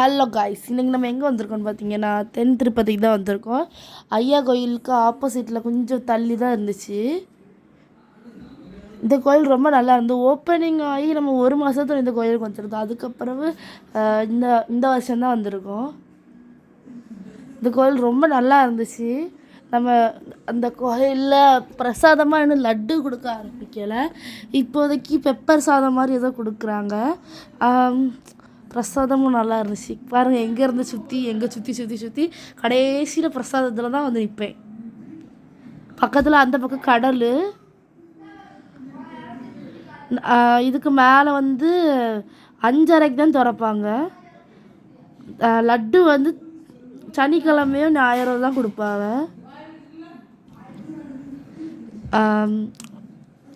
Hello guys இன்றைக்கி நம்ம எங்கே வந்திருக்கோம்னு பார்த்தீங்கன்னா தென் திருப்பதிக்கு தான் வந்திருக்கோம். ஐயா கோயிலுக்கு ஆப்போசிட்டில் கொஞ்சம் தள்ளி தான் இருந்துச்சு. இந்த கோயில் ரொம்ப நல்லா இருந்து ஓப்பனிங் ஆகி நம்ம ஒரு மாதத்துல இந்த கோயிலுக்கு வந்துருந்தோம். அதுக்கப்புறம் இந்த இந்த வருஷம்தான் வந்திருக்கோம். இந்த கோயில் ரொம்ப நல்லா இருந்துச்சு. நம்ம அந்த கோயிலில் பிரசாதமாக இன்னும் லட்டு கொடுக்க ஆரம்பிக்கலை. இப்போதைக்கு பெப்பர் சாதம் மாதிரி ஏதோ கொடுக்குறாங்க. பிரசாதமும் நல்லா இருந்துச்சு. பாருங்கள் எங்கேருந்து சுற்றி எங்கே சுற்றி சுற்றி சுற்றி கடைசியில் பிரசாதத்தில் தான் வந்து நிற்பேன் பக்கத்தில் அந்த பக்கம் கடல். இதுக்கு மேலே வந்து அஞ்சரைக்கு தான் திறப்பாங்க. லட்டு வந்து சனிக்கிழமையும் ஞாயிறு தான் கொடுப்பாங்க.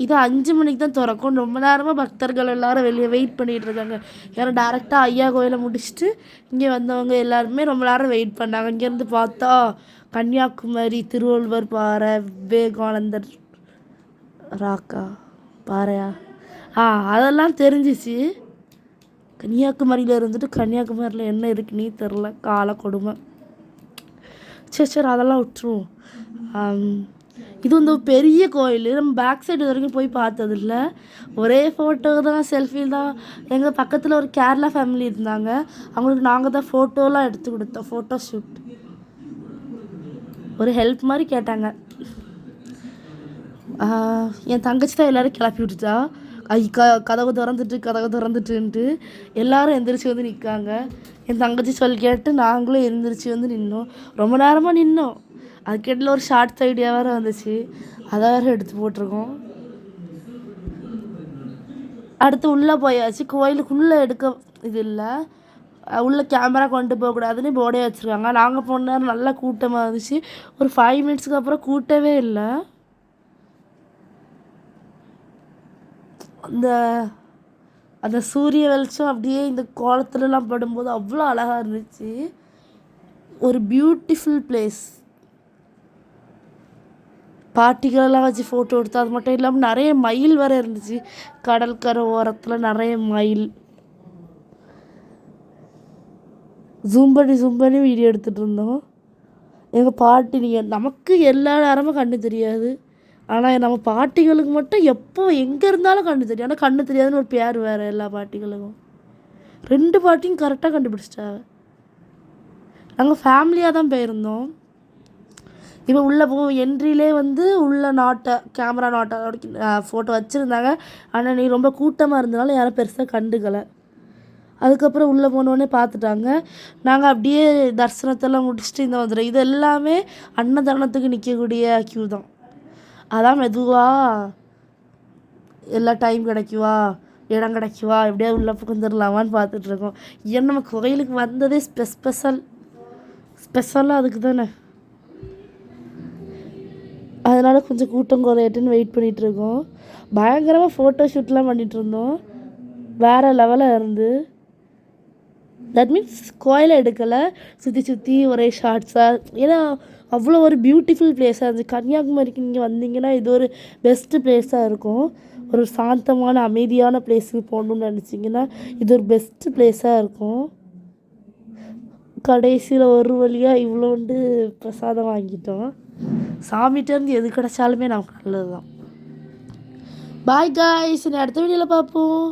இது அஞ்சு மணிக்கு தான் திறக்கும். ரொம்ப நேரமாக பக்தர்கள் எல்லாரும் வெளியே வெயிட் பண்ணிகிட்டு இருக்காங்க. ஏன்னா டேரெக்டாக ஐயா கோயிலை முடிச்சுட்டு இங்கே வந்தவங்க எல்லாருமே ரொம்ப நேரம் வெயிட் பண்ணாங்க. இங்கேருந்து பார்த்தா கன்னியாகுமரி திருவள்ளுவர் பாறை விவேகானந்தர் ராக்கா பாறையா? ஆ அதெல்லாம் தெரிஞ்சிச்சு. கன்னியாகுமரியில் இருந்துட்டு கன்னியாகுமரியில் என்ன இருக்குன்னே தெரில கால கொடுமை சரி சரி அதெல்லாம் விட்டுருவோம். இது வந்து ஒரு பெரிய கோயில். நம்ம பேக் சைடு வரைக்கும் போய் பார்த்ததில்ல. ஒரே ஃபோட்டோ தான் செல்ஃபி தான். எங்கள் பக்கத்தில் ஒரு கேரளா ஃபேமிலி இருந்தாங்க. அவங்களுக்கு நாங்கள் தான் ஃபோட்டோலாம் எடுத்து கொடுத்தோம் ஃபோட்டோ ஷூட் ஒரு ஹெல்ப் மாதிரி கேட்டாங்க. என் தங்கச்சி தான் எல்லோரும் கிளப்பி விட்டுட்டா. ஐ க கதவு திறந்துட்டு கதவு திறந்துட்டுன்ட்டு எல்லாரும் எந்திரிச்சு வந்து நிற்காங்க என் தங்கச்சி சொல் கேட்டு நாங்களும் எந்திரிச்சு வந்து நின்னோம். ரொம்ப நேரமாக நின்னோம். அதுக்கிடையில் ஒரு ஷார்ட்ஸ் ஐடியா வேறு வந்துச்சு. அதை வேறு எடுத்து போட்டிருக்கோம். அடுத்து உள்ளே போயாச்சு. கோயிலுக்குள்ளே எடுக்க இது இல்லை. உள்ளே கேமரா கொண்டு போகக்கூடாதுன்னு போர்டே வச்சுருக்காங்க. நாங்கள் போன நேரம் நல்லா கூட்டமாக இருந்துச்சு. ஒரு ஃபைவ் மினிட்ஸ்க்கு அப்புறம் கூட்டவே இல்லை. அந்த அந்த சூரிய வெளிச்சம் அப்படியே இந்த கோலத்துலலாம் படும்போது அவ்வளோ அழகாக இருந்துச்சு. ஒரு பியூட்டிஃபுல் பிளேஸ் பாட்டிகளெல்லாம் வச்சு ஃபோட்டோ எடுத்து அது மட்டும் இல்லாமல் நிறைய மயில் வேறு இருந்துச்சு. கடற்கரை ஓரத்தில் நிறைய மயில். ஜூம் பண்ணி ஜூம் பண்ணி வீடியோ எடுத்துகிட்டு இருந்தோம். எங்கள் பாட்டி நீங்கள் நமக்கு எல்லா நேரமும் கண்ணு தெரியாது. ஆனால் நம்ம பாட்டிகளுக்கு மட்டும் எப்போ எங்கே இருந்தாலும் கண்ணு தெரியும். ஆனால் கண்ணு தெரியாதுன்னு ஒரு பேர் வேறு எல்லா பாட்டிகளுக்கும். ரெண்டு பாட்டியும் கரெக்டாக கண்டுபிடிச்சிட்டாங்க. நாங்கள் ஃபேமிலியாக தான் போயிருந்தோம். இப்போ உள்ளே போ என்ட்ரிலே வந்து உள்ள நாட்டை கேமரா நாட்டை ஃபோட்டோ வச்சுருந்தாங்க. ஆனால் நீ ரொம்ப கூட்டமாக இருந்தனால யாரும் பெருசாக கண்டுக்கலை. அதுக்கப்புறம் உள்ளே போனோடனே பார்த்துட்டாங்க நாங்கள் அப்படியே தரிசனத்தெல்லாம் முடிச்சுட்டு இந்த வந்துடும் இது எல்லாமே அன்னதானத்துக்கு நிற்கக்கூடிய க்யூ தான். அதான் மெதுவாக எல்லா டைம் கிடைக்குவா? இடம் கிடைக்குவா? எப்படியாவது உள்ளே புகுந்துடலாமான்னு பார்த்துட்ருக்கோம் ஏன் நம்ம கோயிலுக்கு வந்ததே ஸ்பெ ஸ்பெஷல் ஸ்பெஷலாக அதுக்கு தானே. அதனால் கொஞ்சம் கூட்டம் குறையட்டுன்னு வெயிட் பண்ணிகிட்டு இருக்கோம் பயங்கரமாக ஃபோட்டோ ஷூட்லாம் பண்ணிகிட்டு இருந்தோம் வேறு லெவலில் இருந்து. தட் மீன்ஸ் கோயிலை எடுக்கலை. சுற்றி சுற்றி ஒரே ஷார்ட்ஸாக ஏன்னா அவ்வளோ ஒரு பியூட்டிஃபுல் பிளேஸாக இருந்துச்சு. கன்னியாகுமரிக்கு நீங்கள் வந்தீங்கன்னா இது ஒரு பெஸ்ட்டு பிளேஸாக இருக்கும். ஒரு சாந்தமான அமைதியான பிளேஸுக்கு போகணுன்னு நினச்சிங்கன்னா இது ஒரு பெஸ்ட்டு பிளேஸாக இருக்கும். கடைசியில் ஒரு வழியாக இவ்வளோண்டு பிரசாதம் வாங்கிட்டோம். சாமிகிட்டேருந்து எது கிடைச்சாலுமே நமக்கு நல்லது தான் பாய் காய்ஸ் அடுத்த வீடியோவில் பார்ப்போம்.